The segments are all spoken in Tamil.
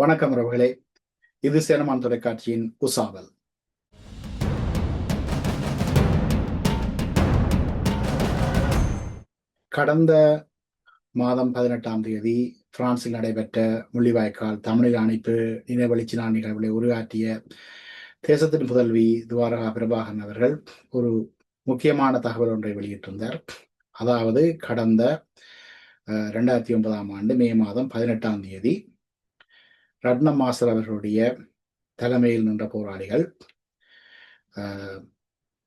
வணக்கம் உறவுகளே. இது சேனமான் தொலைக்காட்சியின் உசாவல். கடந்த மாதம் பதினெட்டாம் தேதி பிரான்சில் நடைபெற்ற முள்ளிவாய்க்கால் தமிழில் அணைப்பு நினைவழிச்சி நாள் நிகழ்வுகளை உருவாற்றிய தேசத்தின் புதல்வி துவாரகா பிரபாகரன் அவர்கள் ஒரு முக்கியமான தகவல் ஒன்றை வெளியிட்டிருந்தார். அதாவது கடந்த ரெண்டாயிரத்தி ஒன்பதாம் ஆண்டு மே மாதம் பதினெட்டாம் தேதி ரட்னம் மாஸ்டர் அவர்களுடைய தலைமையில் நின்ற போராளிகள்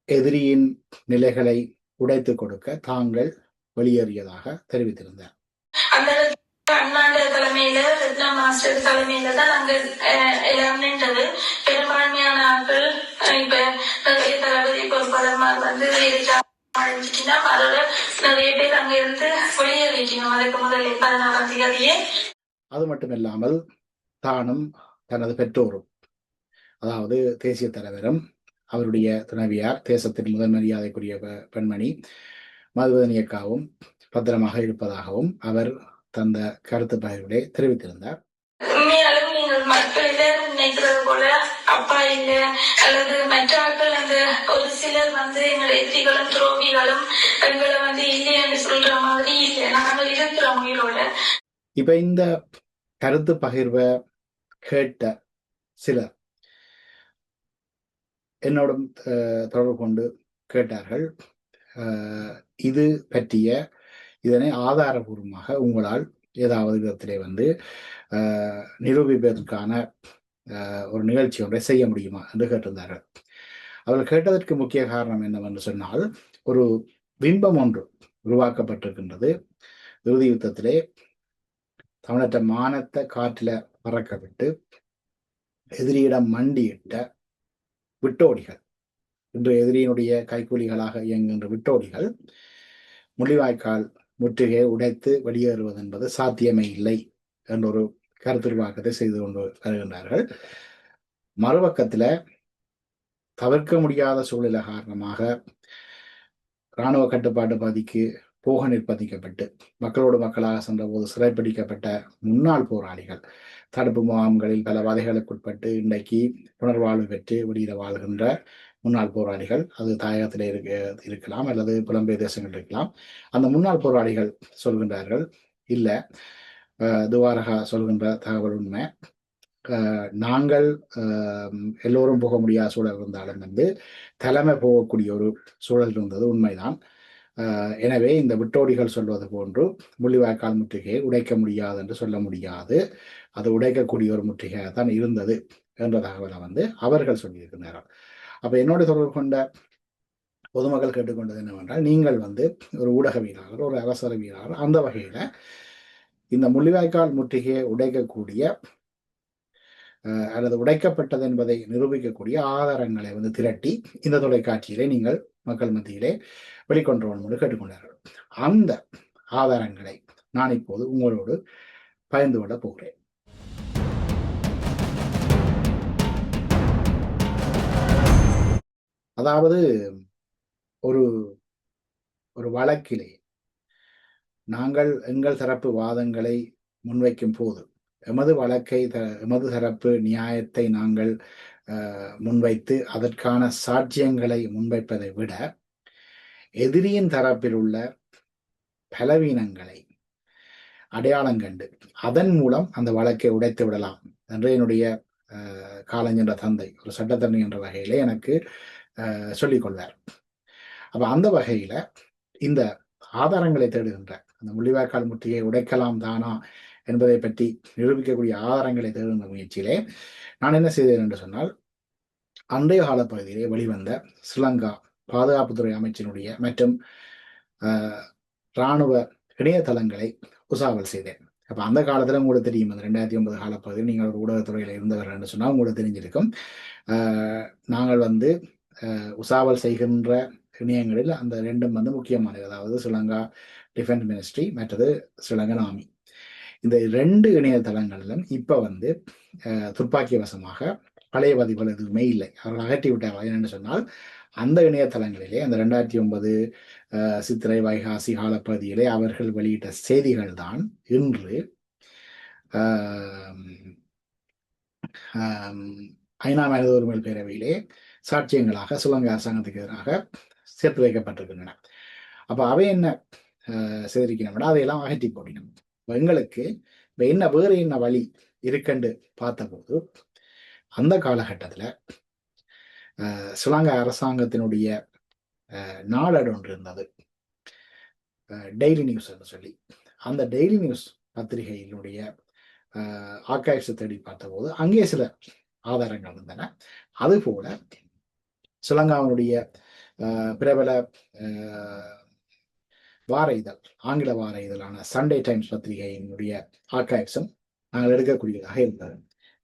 எதிரியின் நிலைகளை உடைத்து கொடுக்க தாங்கள் வெளியேறியதாக தெரிவித்திருந்தார். அண்ணாண்ட தலைமையில ரத்னா மாஸ்டர் தலைமையில தான் நாங்க எல்லாம் நின்றது. பெரும்பான்மையான ஆட்கள் இப்ப நிறைய தளபதி பொறுப்பாளர் வந்து அதோட நிறைய பேர் அங்க இருந்து வெளியேறிக்கணும். அதுக்கு முதல்ல பதினாலாம் தேதியே. அது மட்டும் இல்லாமல் தானும் தனது பெற்றோரும். அதாவது தேசிய தலைவரும் அவருடைய துணைவியார் தேசத்தின் முதல் மரியாதைக்குரிய பெண்மணி மதுவதனி அக்காவும் பத்திரமாக இருப்பதாகவும் அவர் தந்த கருத்து பகிர்விலே தெரிவித்திருந்தார். அப்பா இல்ல அல்லது மற்ற ஆட்கள் அந்த ஒரு சிலர் வந்து எங்கள் எதிரிகளும் துரோகிகளும் எங்களை வந்து இல்லை என்று சொல்ற மாதிரி இல்லை. நாங்கள் இருக்கிறோம் உயிரோட. இப்ப இந்த கருத்து பகிர்வை கேட்ட சிலர் என்னோடும் தொடர்பு கொண்டு கேட்டார்கள். இது பற்றிய இதனை ஆதாரபூர்வமாக உங்களால் ஏதாவது விதத்திலே வந்து நிரூபிப்பதற்கான ஒரு நிகழ்ச்சி ஒன்றை செய்ய முடியுமா என்று கேட்டிருந்தார்கள். அவர்கள் கேட்டதற்கு முக்கிய காரணம் என்னவென்று சொன்னால் ஒரு பிம்பம் ஒன்று உருவாக்கப்பட்டிருக்கின்றது. இறுதி யுத்தத்திலே தமிழற்ற மானத்தை காற்றில் பறக்க விட்டு எதிரியிடம் மண்டியிட்ட விட்டோடிகள். இன்று எதிரியினுடைய கைக்கூலிகளாக இயங்குகின்ற விட்டோடிகள் முள்ளிவாய்க்கால் முற்றுகையை உடைத்து வெளியேறுவது என்பது சாத்தியமே இல்லை என்ற ஒரு கருத்துருவாக்கத்தை செய்து கொண்டு வருகின்றார்கள். மறுபக்கத்தில் தவிர்க்க முடியாத சூழ்நிலை காரணமாக இராணுவ கட்டுப்பாட்டு பகுதிக்கு போக நிர்பந்திக்கப்பட்டு மக்களோடு மக்களாக சென்றபோது சிறைப்பிடிக்கப்பட்ட முன்னாள் போராளிகள். தடுப்பு முகாம்களில் பல வதைகளுக்குட்பட்டு இன்றைக்கு புனர்வாழ்வு பெற்று வெளியிட வாழ்கின்ற முன்னாள் போராளிகள். அது தாயகத்தில் இருக்க இருக்கலாம் அல்லது புலம்பெயர் தேசங்கள் இருக்கலாம். அந்த முன்னாள் போராளிகள் சொல்கின்றார்கள் இல்லை துவாரகா சொல்கின்ற தகவல் உண்மை. நாங்கள் எல்லோரும் போக முடியாத சூழல் இருந்தாலும் வந்து தலைமை போகக்கூடிய ஒரு சூழல் இருந்தது உண்மைதான். எனவே இந்த விட்டோடிகள் சொல்வது போன்று முள்ளிவாய்க்கால் முற்றுகையை உடைக்க முடியாது என்று சொல்ல முடியாது. அது உடைக்கக்கூடிய ஒரு முற்றுகையாக தான் இருந்தது என்ற தகவலை வந்து அவர்கள் சொல்லியிருக்கிறார்கள். அப்ப என்னோட தொடர்பு கொண்ட பொதுமக்கள் கேட்டுக்கொண்டது என்னவென்றால் நீங்கள் வந்து ஒரு ஊடகவியலாளர் ஒரு அரசரவியலாளர் அந்த வகையில இந்த முள்ளிவாய்க்கால் முற்றுகையை உடைக்கக்கூடிய அல்லது உடைக்கப்பட்டது என்பதை நிரூபிக்கக்கூடிய ஆதாரங்களை வந்து திரட்டி இந்த தொலைக்காட்சியிலே நீங்கள் மக்கள் மத்தியிலே வெளிக்கொண்டு என்று கேட்டுக்கொண்டார்கள். அந்த ஆதாரங்களை நான் இப்போது உங்களோடு பயந்து கொள்ள போகிறேன். அதாவது ஒரு ஒரு வழக்கிலே நாங்கள் எங்கள் தரப்பு வாதங்களை முன்வைக்கும் போது எமது வழக்கை த எமது தரப்பு நியாயத்தை நாங்கள் முன்வைத்து அதற்கான சாட்சியங்களை முன்வைப்பதை விட எதிரியின் தரப்பில் உள்ள பலவீனங்களை அடையாளம் கண்டு அதன் மூலம் அந்த வழக்கை உடைத்து விடலாம். என்று என்னுடைய காலஞ்சென்ற தந்தை ஒரு சட்டத்தரணி என்ற வகையிலே எனக்கு சொல்லிக் கொள்வார். அப்ப அந்த வகையில இந்த ஆதாரங்களை தேடுகின்ற அந்த முள்ளிவாய்க்கால் முற்றியை உடைக்கலாம் தானா என்பதை பற்றி நிரூபிக்கக்கூடிய ஆதாரங்களை தேடுகின்ற முயற்சியிலே நான் என்ன செய்தேன் என்று சொன்னால் அன்றைய கால பகுதியிலே வெளிவந்த ஸ்ரீலங்கா பாதுகாப்புத்துறை அமைச்சினுடைய மற்றும் இராணுவ இணையதளங்களை உசாவல் செய்தேன். அப்போ அந்த காலத்தில் உங்களுக்கு தெரியும் அந்த ரெண்டாயிரத்தி ஒன்பது காலப்பகுதியில் நீங்கள் ஒரு ஊடகத்துறையில் இருந்தவர் என்று சொன்னால் உங்களுக்கு தெரிஞ்சிருக்கும். நாங்கள் வந்து உசாவல் செய்கின்ற இணையங்களில் அந்த ரெண்டும் வந்து முக்கியமானது. அதாவது ஸ்ரீலங்கா டிஃபென்ஸ் மினிஸ்ட்ரி மற்றது ஸ்ரீலங்கன் ஆர்மி. இந்த ரெண்டு இணையதளங்களிலும் இப்போ வந்து துப்பாக்கி வசமாக பழைய பதிவுகள் எதுவுமே இல்லை. அவர்கள் அகற்றி விட்டார்கள் என்னென்னு சொன்னால் அந்த இணையதளங்களிலே அந்த ரெண்டாயிரத்தி ஒன்பது சித்திரை வைகாசி காலப்பகுதியிலே அவர்கள் வெளியிட்ட செய்திகள் தான் இன்று ஐநா மனித உரிமைகள் பேரவையிலே சாட்சியங்களாக சுலங்க அரசாங்கத்துக்கு எதிராக சேர்த்து வைக்கப்பட்டிருக்கின்றன. அப்போ அவை என்ன அஹ், செய்திருக்கணும்னா அதையெல்லாம் அகற்றி போடணும் எங்களுக்கு இப்போ என்ன வேறு என்ன வழி இருக்குன்னு பார்த்தபோது அந்த காலகட்டத்தில் அஹ், அரசாங்கத்தினுடைய அஹ், நாளேடு ஒன்று இருந்தது. டெய்லி நியூஸ் என்று சொல்லி. அந்த டெய்லி நியூஸ் பத்திரிகையினுடைய ஆக்காய்ச்சி தேடி பார்த்தபோது அங்கே சில ஆதாரங்கள் இருந்தன. அதுபோல சுலங்காவினுடைய பிரபல வார இதழ் ஆங்கில வார இதழான சண்டே டைம்ஸ் பத்திரிகையினுடைய ஆர்கைவ்ஸும் நாங்கள் எடுக்கக்கூடியதாக இருந்தது.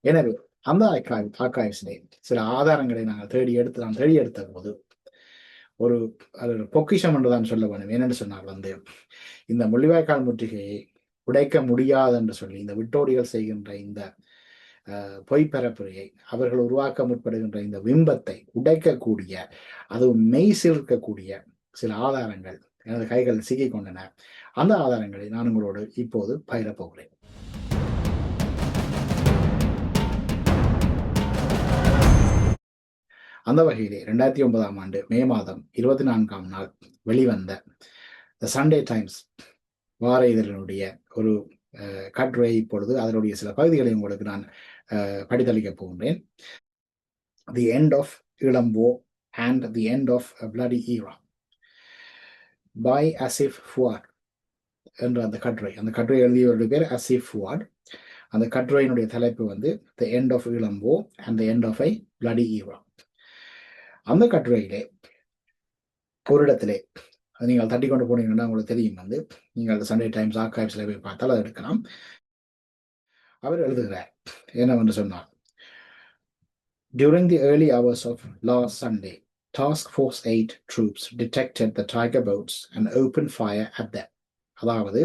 எனவே அந்த ஆர்கைவ் ஆர்கைவ்ஸிலே சில ஆதாரங்களை நாங்கள் தேடி எடுத்து நான் தேடி எடுத்த போது ஒரு அது ஒரு பொக்கிஷம் என்று தான் சொல்ல வேண்டும். ஏனென்று சொன்னால் வந்து இந்த முள்ளிவாய்க்கால் முற்றுகையை உடைக்க முடியாது என்று சொல்லி இந்த விட்டோடிகள் செய்கின்ற இந்த பொய்ப்பரப்புரையை பொய் அவர்கள் உருவாக்க முற்படுகின்ற இந்த பிம்பத்தை உடைக்கக்கூடிய அதுவும் மெய் சிலிருக்கக்கூடிய சில ஆதாரங்கள் எனது கைகள் சிக்கிக் கொண்டன. அந்த ஆதாரங்களை நான் உங்களோடு இப்போது பயிரப் போகிறேன். அந்த வகையிலே ரெண்டாயிரத்தி ஒன்பதாம் ஆண்டு மே மாதம் இருபத்தி நான்காம் நாள் வெளிவந்த த சண்டே டைம்ஸ் வார இதழினுடைய ஒரு கட்டுரை இப்பொழுது அதனுடைய சில பகுதிகளை உங்களுக்கு நான் படித்தளிக்கப் போகின்றேன். The end of இளம்போ and the end of bloody era by Asif Fuad என்ற அந்த கட்டுரை. அந்த கட்டுரை எழுதியவருடைய பேர் அசிஃப் ஃபுவாட் அந்த கட்டுரையினுடைய தலைப்பு வந்து the end of இளம்போ and the end of I bloody era அந்த கட்டுரையிலே ஒரு இடத்திலே அது நீங்கள் தட்டி கொண்டு போனீங்கன்னா உங்களுக்கு தெரியும் வந்து நீங்கள் சண்டே டைம்ஸ் ஆர்கைவ்ஸில் போய் பார்த்தால் அதை எடுக்கலாம் அவர் எழுதுகிறார் என்னவென்று சொன்னார் During the early hours of last Sunday, Task Force 8 troops detected the Tiger boats and opened fire at them. அதாவது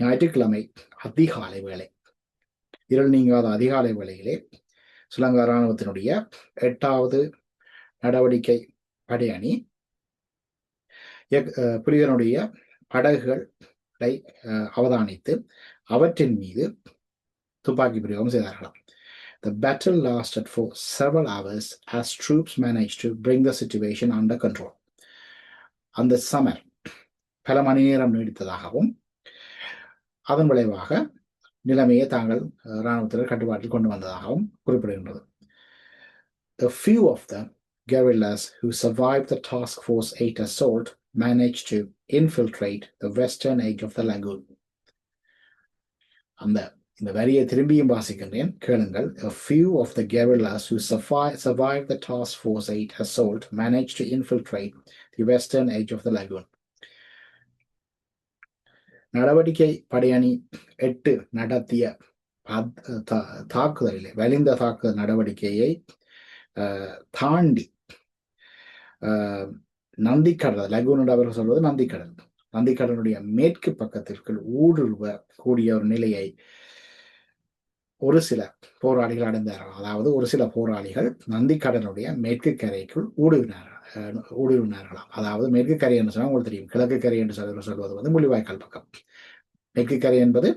ஞாயிற்றுக்கிழமை அதிகாலை வேலை இருள் நீங்காத அதிகாலை வேளையிலே ஸ்ரீலங்கா இராணுவத்தினுடைய எட்டாவது நடவடிக்கை படையணி எக்- புலிகளுடைய படகுகளை அவதானித்து அவற்றின் மீது துப்பாக்கி பிரயோகம் செய்தார்களாம் The battle lasted for several hours as troops managed to bring the situation under control. அந்த சமர் பல மணி நேரம் நீடித்ததாகவும் அதன் விளைவாக நிலைமையை தாங்கள் இராணுவத்தினர் கட்டுப்பாட்டில் கொண்டு வந்ததாகவும் குறிப்பிடுகின்றது. A few of them guerrillas who survived the Task Force 8 assault managed to infiltrate the western edge of the lagoon. அந்த இந்த வரியை திரும்பியும் வாசிக்கின்றேன் கேளுங்கள் A few of the guerrillas who survived, survived the Task Force 8 assault managed to infiltrate the western edge of the lagoon. நடவடிக்கை படையணி எட்டு நடத்திய பத்- தா- தாக்குதலிலே வலிந்த தாக்குதல் நடவடிக்கையை அஹ், தாண்டி அஹ், நந்திக்கடல் லகூன் அவர்கள் சொல்வது நந்திக்கடல் நந்திக்கடலுடைய மேற்கு பக்கத்திற்கு ஊடுருவ கூடிய ஒரு நிலையை ஒரு சில போராளிகள் அடைந்தார்கள். அதாவது ஒரு சில போராளிகள் நந்திக்கடலுடைய மேற்கு கரைக்குள் ஊடுருவினார்கள் அஹ், ஊடுருவினார்களாம். அதாவது மேற்கு கரை என்று சொன்னால் உங்களுக்கு தெரியும். கிழக்கு கரை என்று சொல்வது சொல்வது வந்து முள்ளிவாய்க்கால் பக்கம். மேற்கு கரை என்பது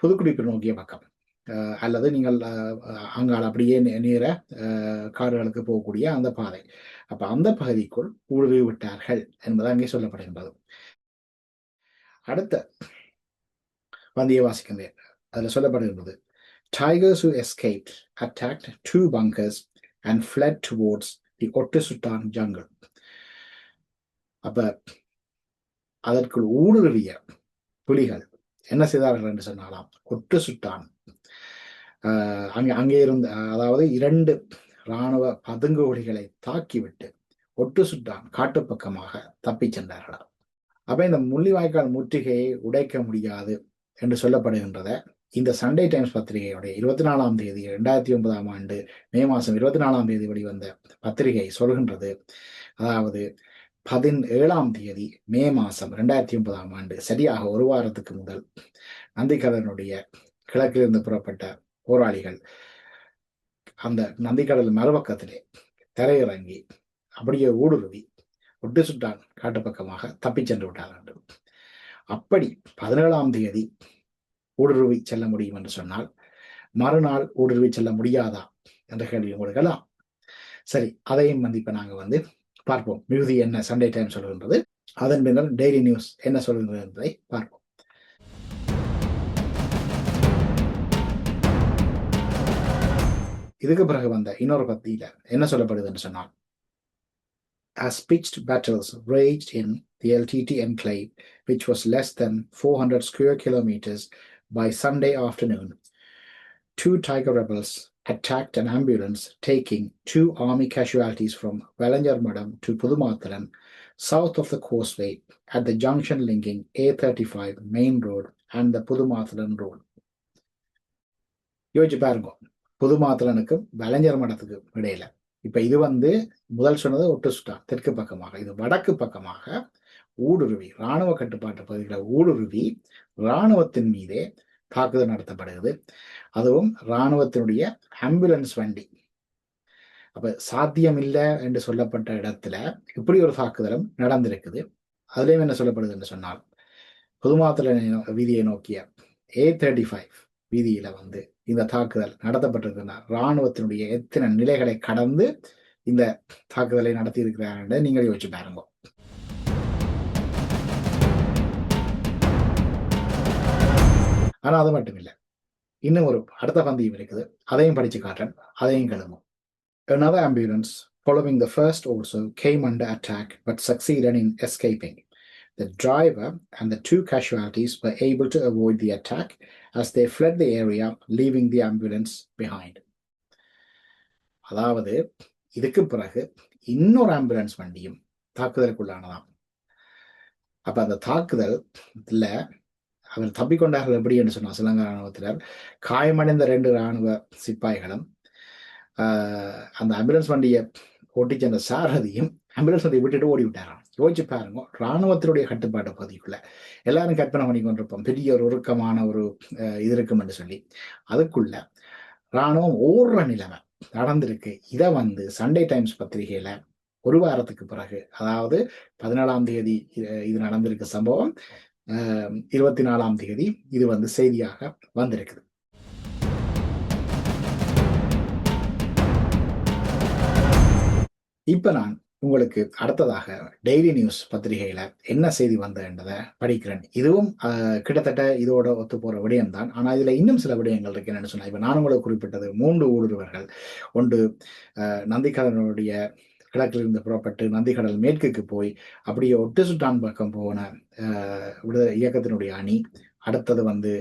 புதுக்குடிப்பு நோக்கிய பக்கம். அஹ், அல்லது நீங்கள் அஹ், அங்கால் அப்படியே நேர அஹ், காடுகளுக்கு போகக்கூடிய அந்த பாதை. அப்ப அந்த பகுதிக்குள் ஊடுருவி விட்டார்கள் என்பது அங்கே சொல்லப்படுகின்றது. அடுத்த வந்தியை வாசிக்கின்றேன். அதுல சொல்லப்படுகின்றது tigers who escaped attacked two bunkers and fled towards the Ottosutan jungle. அப்ப அதற்குள் ஊடுருவிய புலிகள் என்ன செய்தார்கள் என்று சொன்னாலாம். ஒட்டு சுட்டான் அங்கே அங்கே இருந்த அதாவது இரண்டு இராணுவ பதுங்குகுழிகளை தாக்கிவிட்டு ஒட்டு சுட்டான் காட்டுப்பக்கமாக தப்பிச் சென்றார்களாம். அப்ப இந்த முள்ளிவாய்க்கால் முற்றுகையை உடைக்க முடியாது என்று சொல்லப்படுகின்றத இந்த சண்டே டைம்ஸ் பத்திரிகையுடைய இருபத்தி நாலாம் தேதி ரெண்டாயிரத்தி ஒன்பதாம் ஆண்டு மே மாதம் இருபத்தி நாலாம் தேதி வெளிவந்த பத்திரிகை சொல்கின்றது. அதாவது பதினேழாம் தேதி மே மாதம் ரெண்டாயிரத்தி ஒன்பதாம் ஆண்டு சரியாக ஒரு வாரத்துக்கு முதல் நந்திகரனுடைய கிழக்கிலிருந்து புறப்பட்ட போராளிகள் அந்த நந்திக்கடல் மறுபக்கத்திலே தரையிறங்கி அப்படியே ஊடுருவி ஒட்டு சுட்டான் காட்டு பக்கமாக தப்பிச் சென்று விட்டார்கள் அப்படி பதினேழாம் தேதி ஊடுருவி செல்ல முடியும் என்று சொன்னால் மறுநாள் ஊடுருவி செல்ல முடியாதா என்ற கேள்வி கொடுக்கலாம் சரி அதையும் வந்து இப்ப நாங்க வந்து பார்ப்போம். மிகுதி என்ன சண்டே டைம் சொல்கின்றது அதன் பின்னர் டெய்லி நியூஸ் என்ன சொல்கின்றது என்பதை பார்ப்போம். இதுக்கு பிறகு வந்த இன்னொரு பத்தியில என்ன சொல்லப்படுதுன்னு சொன்னால் as pitched battles raged in the LTT enclave, which was less than 400 square kilometers by Sunday afternoon, two Tiger rebels attacked an ambulance taking two army casualties from Valanjarmadam to Pudumathalan, south of the causeway at the junction linking A35 main road and the Pudumathalan road. யோசிச்சு பாருங்க புதுமாத்தலனுக்கும் வலைஞர் மடத்துக்கும் இடையில. இப்ப இது வந்து முதல் சொன்னது ஒட்டுசுட்டா தெற்கு பக்கமாக. இது வடக்கு பக்கமாக ஊடுருவி இராணுவ கட்டுப்பாட்டு பகுதிகளை ஊடுருவி இராணுவத்தின் மீதே தாக்குதல் நடத்தப்படுகிறது. அதுவும் இராணுவத்தினுடைய ஆம்புலன்ஸ் வண்டி. அப்ப சாத்தியம் இல்லை என்று சொல்லப்பட்ட இடத்துல இப்படி ஒரு தாக்குதலும் நடந்திருக்குது. அதுலேயும் என்ன சொல்லப்படுது என்று சொன்னால் புதுமாத்திர வீதியை நோக்கிய ஏ தேர்ட்டி ஃபைவ் வீதியில வந்து இந்த தாக்குதல் நடத்தப்பட்டிருக்கிறார் இராணுவத்தினுடைய எத்தனை நிலைகளை கடந்து இந்த தாக்குதலை நடத்தி இருக்கிறார் நீங்கள் யோசிச்சு பாருங்க. ஆனா அது மட்டும் இல்லை. இன்னும் ஒரு அடுத்த பந்தயம் இருக்குது. அதையும் படிச்சு காட்டுறேன். அதையும் கிளம்பும் Another ambulance following the first also came under attack but succeeded in escaping. The driver and the two casualties were able to avoid the attack as they fled the area, leaving the ambulance behind. அதாவது இதுக்கு பிறகு இன்னொரு ஆம்புலன்ஸ் வண்டியும் தாக்குதலுக்குள்ளானதாம் அப்ப அந்த தாக்குதல் இல்ல அவர் தப்பிக்கொண்டார்கள் எப்படி என்று சொன்னார் சிலங்க ராணுவத்தினர் காயமடைந்த ரெண்டு ராணுவ சிப்பாய்களும் அந்த ஆம்புலன்ஸ் வண்டியை ஓட்டி சென்ற சாரதியும் ஆம்புலன்ஸ் வண்டியை விட்டுட்டு ஓடி விட்டாராம் யோசிச்சு பாருங்க. ராணுவத்தினுடைய கட்டுப்பாட்டு பகுதிக்குள்ள எல்லாரும் கற்பனை பண்ணி கொண்டிருப்போம். பெரிய ஒரு உருக்கமான ஒரு இது இருக்கும் என்று சொல்லி. அதுக்குள்ள ராணுவம் ஓடுற நிலைமை நடந்திருக்கு. இதை வந்து சண்டே டைம்ஸ் பத்திரிகையில ஒரு வாரத்துக்கு பிறகு அதாவது பதினேழாம் தேதி இது- இது நடந்திருக்க சம்பவம் இருபத்தி நாலாம் தேதி இது வந்து செய்தியாக வந்திருக்குது. இப்ப நான் உங்களுக்கு அடுத்ததாக டெய்லி நியூஸ் பத்திரிகையில என்ன செய்தி வந்ததுன்றதை படிக்கிறேன். இதுவும் கிட்டத்தட்ட இதோட ஒத்து போற விடயம்தான். ஆனால் ஆனா இதுல இன்னும் சில விடயங்கள் இருக்கு. என்னன்னு சொன்னா இப்ப நான் உங்களுக்கு குறிப்பிட்டது மூன்று ஊடுருவர்கள் ஒன்று அஹ், கிழக்கிலிருந்து புறப்பட்டு நந்திக்கடல் மேற்குக்கு போய் அப்படியே ஒட்டு சுட்டான் பக்கம் போன விடுதலை இயக்கத்தினுடைய அணி அடுத்தது வந்து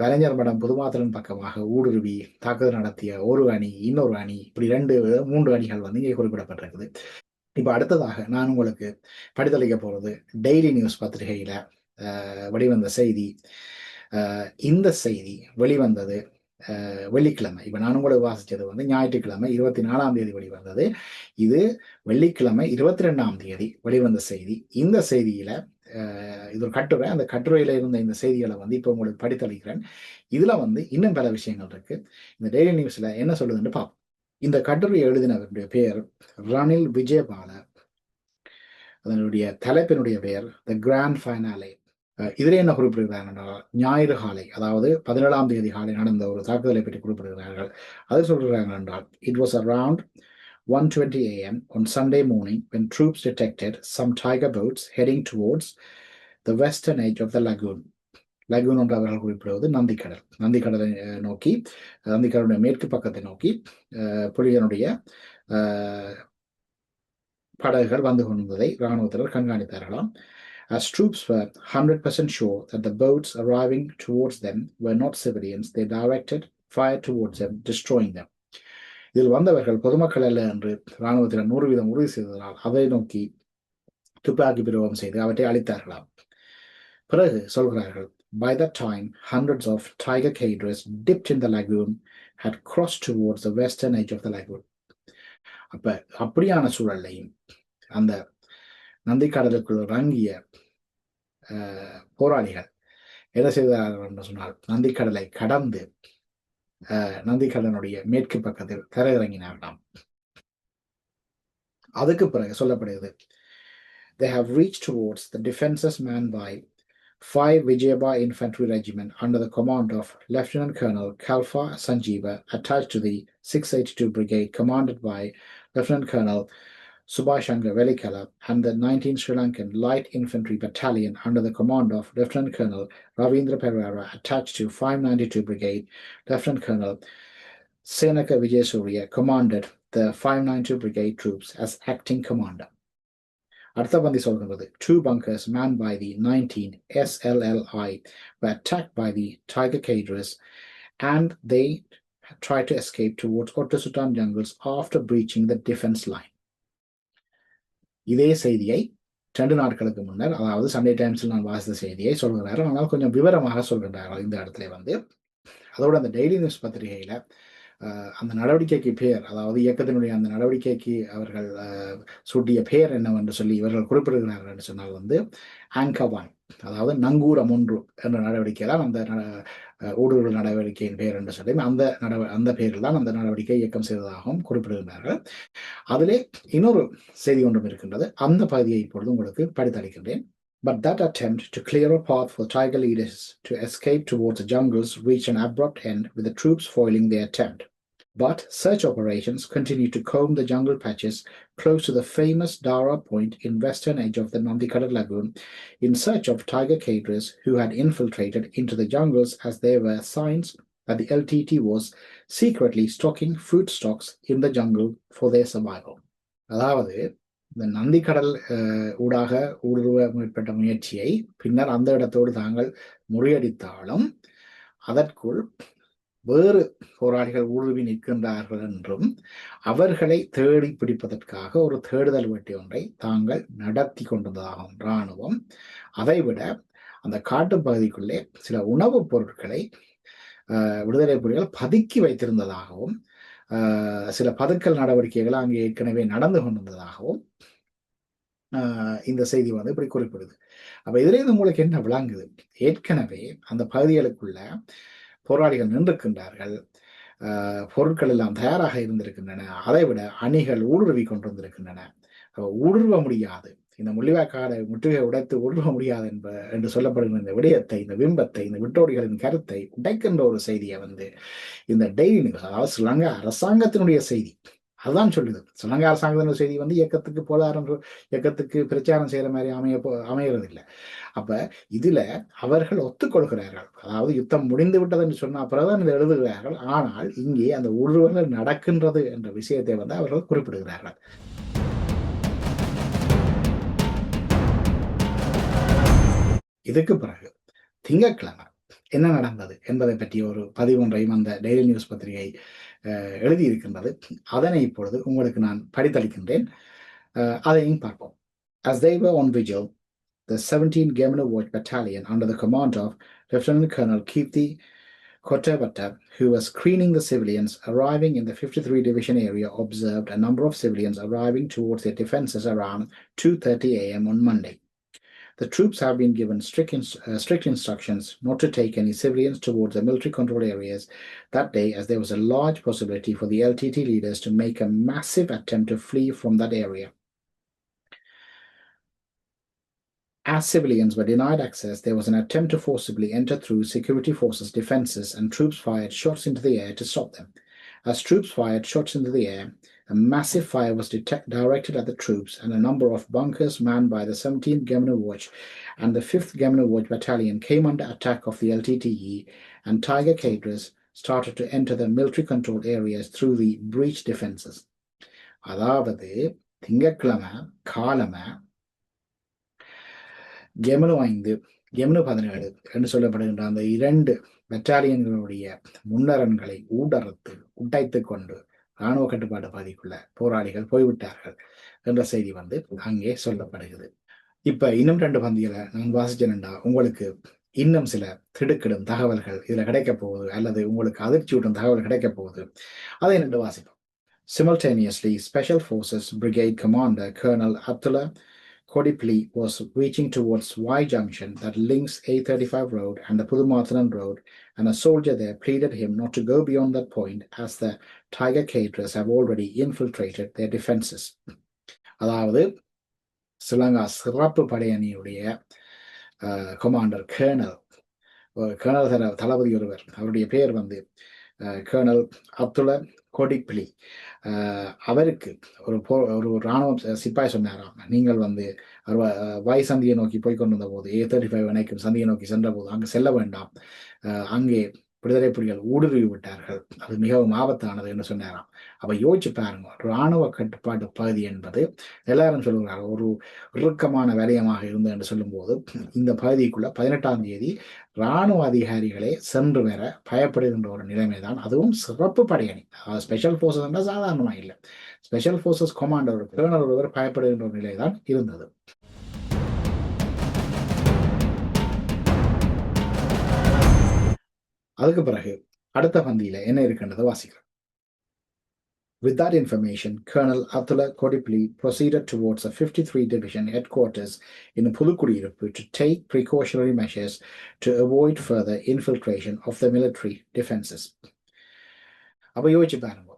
வலைஞர் மடம் புதுமாத்திரன் பக்கமாக ஊடுருவி தாக்குதல் நடத்திய ஒரு அணி இன்னொரு அணி இப்படி ரெண்டு மூன்று அணிகள் வந்து இங்கே குறிப்பிடப்பட்டிருக்குது. இப்போ அடுத்ததாக நான் உங்களுக்கு படித்தளிக்க போகிறது டெய்லி நியூஸ் பத்திரிகையில் வெளிவந்த செய்தி. இந்த செய்தி வெளிவந்தது வெள்ளிக்கிழமை. இப்போ நான் உங்களுக்கு வாசித்தது வந்து ஞாயிற்றுக்கிழமை இருபத்தி நாலாம் தேதி வெளிவந்தது. இது வெள்ளிக்கிழமை இருபத்தி ரெண்டாம் தேதி வெளிவந்த செய்தி. இந்த செய்தியில இது ஒரு கட்டுரை. அந்த கட்டுரையில இருந்த இந்த செய்திகளை வந்து இப்போ உங்களுக்கு படித்தளிக்கிறேன். இதுல வந்து இன்னும் பல விஷயங்கள் இருக்கு. இந்த டெய்லி நியூஸ்ல என்ன சொல்லுதுன்னு பார்ப்போம். இந்த கட்டுரை எழுதினவருடைய பெயர் ரணில் விஜயபால அதனுடைய தலைப்பினுடைய பெயர் த கிராண்ட் ஃபைனாலே இதில் என்ன குறிப்பிடுகிறார்கள் என்றால் ஞாயிறு காலை அதாவது பதினேழாம் தேதி காலை நடந்த ஒரு தாக்குதலை பற்றி குறிப்பிடுகிறார்கள். அது சொல்கிறார்கள் என்றால் it was around 1:20 a.m. on Sunday morning when troops detected some tiger boats heading towards the western edge of the lagoon. Lagoon என்று அவர்கள் குறிப்பிடுவது நந்திக்கடல் நந்திக்கடலை அஹ், நோக்கி நந்திக்கடலுடைய மேற்கு பக்கத்தை நோக்கி அஹ், புலியனுடைய அஹ், படகுகள் வந்து கொண்டதை இராணுவத்தினர் கண்காணித்தார்களாம் As troops were 100% sure that the boats arriving towards them were not civilians, they directed fire towards them, destroying them. இதில் வந்தவர்கள் பொதுமக்கள் அல்ல என்று இராணுவத்தினர் நூறு வீதம் உறுதி செய்ததால் அதை நோக்கி துப்பாக்கி பிரயோகம் செய்து அவற்றை அழித்தார்களாம் பிறகு சொல்கிறார்கள் By that time, hundreds of tiger cadres dipped in the lagoon had crossed towards the western edge of the lagoon. அப்ப அப்படியான சூழல்லையும் அந்த நந்திக்கடலுக்குள் இறங்கிய அஹ், போராளிகள் என்ன செய்தார்கள் என்று சொன்னால் நந்திக்கடலை கடந்து அஹ், நந்திக்கடலுடைய மேற்கு பக்கத்தில் தரையிறங்கினார்களாம் அதுக்கு பிறகு சொல்லப்படுகிறது they have reached towards the defenses manned by 5 Vijayabha Infantry Regiment under the command of Lieutenant Colonel Kalfa Sanjeeva attached to the 682 Brigade commanded by Lieutenant Colonel Subhash Velikala and the 19th Sri Lankan Light Infantry Battalion under the command of Lieutenant Colonel Ravindra Pereira attached to 592 Brigade, Lieutenant Colonel Senaka Vijayasuriya commanded the 592 Brigade troops as acting commander. അടുത്ത പന്തി സോൾക്കുന്നത് to the two bunkers manned by the 19 slli were attacked by the tiger cadres and they tried to escape towards Oddusuddan jungles after breaching the defence line. இதே செய்தியை ரெண்டு நாட்களுக்கு முன்னர் அதாவது சண்டே டைம்ஸில் நான் வாசித்த செய்தியை சொல்கிறார். ஆனால் கொஞ்சம் விவரமாக சொல்கின்றார்கள் இந்த இடத்துல வந்து. அதோட அந்த டெய்லி நியூஸ் பத்திரிகையில் அந்த நடவடிக்கைக்கு பேர் அதாவது இயக்கத்தினுடைய அந்த நடவடிக்கைக்கு அவர்கள் சூட்டிய பெயர் என்னவென்று சொல்லி இவர்கள் குறிப்பிடுகிறார்கள் என்று சொன்னால் வந்து ஆங்கவான் அதாவது நங்கூரம் ஒன்று என்ற நடவடிக்கை தான் அந்த ஊடுருவல் நடவடிக்கையின் பெயர் என்று சொல்லி அந்த நடவ அந்த பெயரில் தான் அந்த நடவடிக்கை இயக்கம் செய்ததாகவும் குறிப்பிடுகின்றார்கள். அதிலே இன்னொரு செய்தி ஒன்றும் இருக்கின்றது. அந்த பகுதியை இப்பொழுது உங்களுக்கு படித்தளிக்கின்றேன். But that attempt to clear a path for tiger leaders to escape towards the jungles reached an abrupt end with the troops foiling their attempt. But search operations continued to comb the jungle patches close to the famous Dara Point in western edge of the Nandikada Lagoon in search of tiger cadres who had infiltrated into the jungles as there were signs that the LTT was secretly stocking food stocks in the jungle for their survival. அதாவது இந்த நந்திக்கடல் அஹ், ஊடாக ஊடுருவ முற்பட்ட முயற்சியை பின்னர் அந்த இடத்தோடு தாங்கள் முறியடித்தாலும் அதற்குள் வேறு போராளிகள் ஊடுருவி நிற்கின்றார்கள் என்றும் அவர்களை தேடி பிடிப்பதற்காக ஒரு தேடுதல் வேட்டை ஒன்றை தாங்கள் நடத்தி கொண்டதாகும் இராணுவம் அதைவிட அந்த காட்டுப் பகுதிக்குள்ளே சில உணவுப் பொருட்களை விடுதலை புலிகள் பதுக்கி வைத்திருந்ததாகவும் சில பதுக்கல் நடவடிக்கைகள் அங்கே ஏற்கனவே நடந்து கொண்டிருந்ததாகவும் இந்த செய்தி வந்து இப்படி குறிப்பிடுது. அப்ப இதுல இருந்து உங்களுக்கு என்ன விளங்குது? ஏற்கனவே அந்த பகுதிகளுக்குள்ள போராளிகள் நின்றிருக்கின்றார்கள். பொருட்கள் எல்லாம் தயாராக இருந்திருக்கின்றன. அதை விட அணிகள் ஊடுருவி கொண்டிருந்திருக்கின்றன. ஊடுருவ முடியாது. இந்த முள்ளிவாய்க்காடை முற்றுகை உடைத்து ஊடுருவ முடியாது என்ப என்று சொல்லப்படுகிற இந்த விடயத்தை இந்த பிம்பத்தை இந்த விட்டோடிகளின் கருத்தை உடைக்கின்ற ஒரு செய்தியை வந்து இந்த டெய்லி நியூஸ் அதாவது ஸ்ரீலங்கா அரசாங்கத்தினுடைய செய்தி. அதுதான் சொல்லுது ஸ்ரீலங்கா அரசாங்கத்தினுடைய செய்தி வந்து இயக்கத்துக்கு போலாரம் இயக்கத்துக்கு பிரச்சாரம் செய்யற மாதிரி அமைய போ- இல்லை அப்ப இதுல அவர்கள் ஒத்துக்கொள்கிறார்கள். அதாவது யுத்தம் முடிந்து விட்டது என்று சொன்ன அப்புறம் இதை எழுதுகிறார்கள். ஆனால் இங்கே அந்த ஊடுருவல் நடக்கின்றது என்ற விஷயத்தை வந்து அவர்கள் குறிப்பிடுகிறார்கள். இதுக்கு பிறகு திங்கட்கிழமை என்ன நடந்தது என்பதை பற்றி ஒரு பதிவு ஒன்றையும் அந்த டெய்லி நியூஸ் பத்திரிகை எழுதியிருக்கின்றது அதனை இப்பொழுது உங்களுக்கு நான் படித்தளிக்கின்றேன் அஹ், அதையும் பார்ப்போம் As they were on vigil, the 17th Gemini Watch Battalion under the command of Lieutenant Colonel Kirti Kotevata, who was screening the civilians arriving in the 53 Division area, observed a number of civilians arriving towards their defenses around 2:30 a.m. on Monday. The troops have been given strict, ins- uh, strict instructions not to take any civilians towards the military control areas that day, as there was a large possibility for the LTT leaders to make a massive attempt to flee from that area. As civilians were denied access, there was an attempt to forcibly enter through security forces' defenses, and troops fired shots into the air to stop them. As troops fired shots into the air, a massive fire was detect- directed at the troops, and a number of bunkers manned by the 17th Governor Watch and the 5th Governor Watch Battalion came under attack of the LTTE, and Tiger cadres started to enter the military controlled areas through the breach defenses. அதாவது திங்கட்கிழமை காலமை கெமனு ஐந்து கெமனு பதினேழு என்று சொல்லப்படுகின்ற அந்த இரண்டு பெட்டாலியன்களுடைய முன்னரன்களை ஊடறுத்து உடைத்து கொண்டு இராணுவ கட்டுப்பாட்டு பகுதிக்குள்ள போராளிகள் போய்விட்டார்கள் என்ற செய்தி வந்து அங்கே சொல்லப்படுகிறது. இப்ப இன்னும் ரெண்டு பந்திகளை நான் வாசிச்சேன்டா உங்களுக்கு இன்னும் சில திடுக்கிடும் தகவல்கள் இதுல கிடைக்க போகுது அல்லது உங்களுக்கு அதிர்ச்சியூட்டும் தகவல் கிடைக்க போகுது அதை ரெண்டு வாசிப்போம். Simultaneously, Special Forces Brigade Commander Colonel Abdullah Kodipli was reaching towards Y Junction that links A35 Road and the Pudumathanan Road, and a soldier there pleaded him not to go beyond that point as the Tiger cadres have already infiltrated their defenses. அதாவது ஸ்ரீலங்கா சிறப்பு படையணியுடைய கொமாண்டர் கேர்னல் கேர்னல் தர தளபதி ஒருவர் அவருடைய பெயர் வந்து கேர்னல் அப்துல்ல கோடிக்பிலி அவருக்கு ஒரு போ ஒரு இராணுவம் சிப்பாய் சொன்னாராம். நீங்கள் வந்து அவர் வாய் சந்தியை நோக்கி போய் கொண்டிருந்த போது ஏ தேர்ட்டி ஃபைவ் இணைக்கும் சந்தியை நோக்கி சென்ற போது அங்கு செல்ல வேண்டாம். அங்கே விடுதலை புலிகள் ஊடுருவி விட்டார்கள். அது மிகவும் ஆபத்தானது என்று சொன்னாராம். அப்ப யோசிச்சு பாருங்க இராணுவ கட்டுப்பாட்டு பகுதி என்பது எல்லாரும் சொல்லுகிறார்கள் ஒரு இறுக்கமான வலயமாக இருந்தது என்று சொல்லும்போது இந்த பகுதிக்குள்ள பதினெட்டாம் தேதி இராணுவ அதிகாரிகளே சென்று வர பயப்படுகின்ற ஒரு நிலைமை தான் அதுவும் சிறப்பு படையணி. அதாவது ஸ்பெஷல் போர்சஸ் என்றால் சாதாரணமாக இல்லை. ஸ்பெஷல் போர்சஸ் ஒரு கேர்னல் ஒருவர் பயப்படுகின்ற ஒரு நிலை தான் இருந்தது. அதுக்கு பிறகு அடுத்த பந்தியில என்ன இருக்கின்றதை வாசிக்கிறோம் With that information, Colonel Abdullah Kodipli proceeded towards the 53 Division headquarters in Pulukurirupu to take precautionary measures to avoid further infiltration of the military defenses. அப்ப யோசிச்சு பாருங்க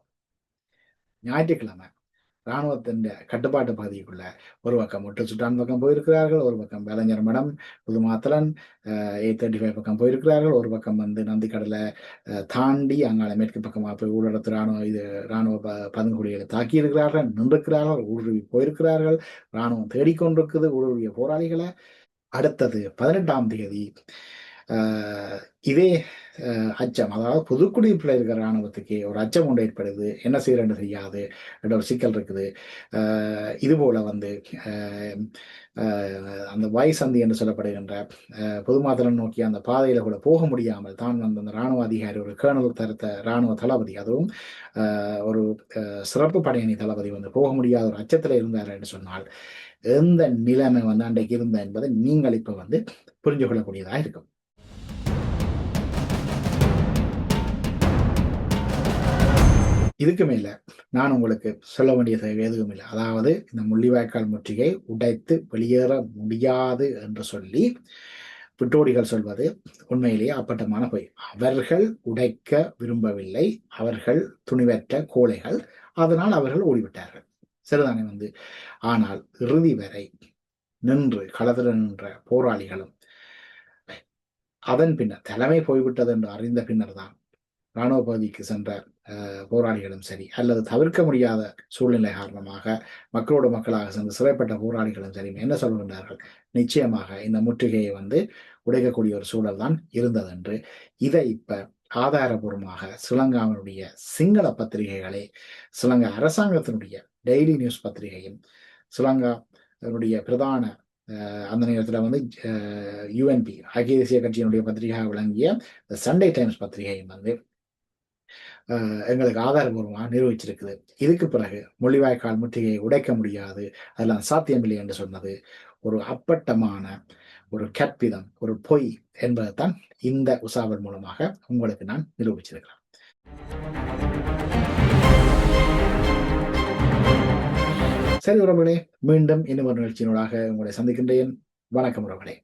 ஞாயிற்றுக்கிழமை இராணுவத்தின் கட்டுப்பாட்டு பகுதிக்குள்ள ஒரு பக்கம் ஒட்டு சுட்டான் பக்கம் போயிருக்கிறார்கள் ஒரு பக்கம் வேலைஞர் மடம் புதுமாத்தலன் எயிட் தேர்ட்டி ஃபைவ் பக்கம் போயிருக்கிறார்கள் ஒரு பக்கம் வந்து நந்திக்கடலை தாண்டி அங்கால மேற்கு பக்கமாக போய் ஊழலத்து இராணுவ இது இராணுவ ப பதுங்குடிகளை தாக்கி இருக்கிறார்கள் நின்றிருக்கிறார்கள் ஊடுருவி போயிருக்கிறார்கள் இராணுவம் தேடிக்கொண்டிருக்குது ஊடுருவிய போராளிகளை. அடுத்தது பதினெட்டாம் தேதி இதே அச்சம். அதாவது புதுக்குடிப்பில் இருக்கிற இராணுவத்துக்கு ஒரு அச்சம் ஒன்று ஏற்படுது. என்ன செய்யறன்னு தெரியாது என்ற ஒரு சிக்கல் இருக்குது. இது போல வந்து அந்த வாய் சந்தி என்று சொல்லப்படுகின்ற பொதுமாதலன் நோக்கி அந்த பாதையில் கூட போக முடியாமல் தான் வந்து அந்த இராணுவ அதிகாரி ஒரு கேர்னல் தரத்த இராணுவ தளபதி அதுவும் ஒரு சிறப்பு படையணி தளபதி வந்து போக முடியாத ஒரு அச்சத்தில் இருந்தார் என்று சொன்னால் எந்த நிலைமை வந்து அன்றைக்கு இருந்த என்பதை நீங்கள் இப்போ வந்து புரிஞ்சு கொள்ளக்கூடியதாக இருக்கும். இதுக்கு மேல நான் உங்களுக்கு சொல்ல வேண்டிய தேவை எதுவும் இல்லை. அதாவது இந்த முள்ளிவாய்க்கால் முற்றுகை உடைத்து வெளியேற முடியாது என்று சொல்லி பிட்டோடிகள் சொல்வது உண்மையிலேயே அப்பட்டமான பொய். அவர்கள் உடைக்க விரும்பவில்லை. அவர்கள் துணிவற்ற கோழைகள் அதனால் அவர்கள் ஓடிவிட்டார்கள். சரிதானே வந்து? ஆனால் இறுதி வரை நின்று களத்தில் நின்ற போராளிகளும் அதன் பின்னர் தலைமை போய்விட்டது என்று அறிந்த பின்னர் தான் இராணுவ பகுதிக்கு சென்ற போராளிகளும் சரி அல்லது தவிர்க்க முடியாத சூழ்நிலை காரணமாக மக்களோடு மக்களாக சென்று சிறைப்பட்ட போராளிகளும் சரி என்ன சொல்கின்றார்கள் நிச்சயமாக இந்த முற்றுகையை வந்து உடைக்கக்கூடிய ஒரு சூழல் தான் இருந்தது என்று இதை இப்ப ஆதாரபூர்வமாக ஸ்ரீலங்காவினுடைய சிங்கள பத்திரிகைகளே ஸ்ரீலங்கா அரசாங்கத்தினுடைய டெய்லி நியூஸ் பத்திரிகையும் ஸ்ரீலங்காவினுடைய பிரதான அந்த நேரத்தில் வந்து யூஎன்பி ஐக்கிய தேசிய கட்சியினுடைய பத்திரிகையாக விளங்கிய சண்டே டைம்ஸ் பத்திரிகையும் வந்து எங்களுக்கு ஆதாரபூர்வமாக நிரூபிச்சிருக்குது. இதுக்கு பிறகு மொழிவாய்க்கால் முற்றுகையை உடைக்க முடியாது. அதெல்லாம் சாத்தியமில்லை என்று சொன்னது ஒரு அப்பட்டமான ஒரு கற்பிதம் ஒரு பொய் என்பதைத்தான் இந்த உசாவல் மூலமாக உங்களுக்கு நான் நிரூபிச்சிருக்கிறேன். சரி உறவுகளே மீண்டும் இன்னும் ஒரு நிகழ்ச்சியினூடாக உங்களை சந்திக்கின்றேன். வணக்கம் உறவுகளே.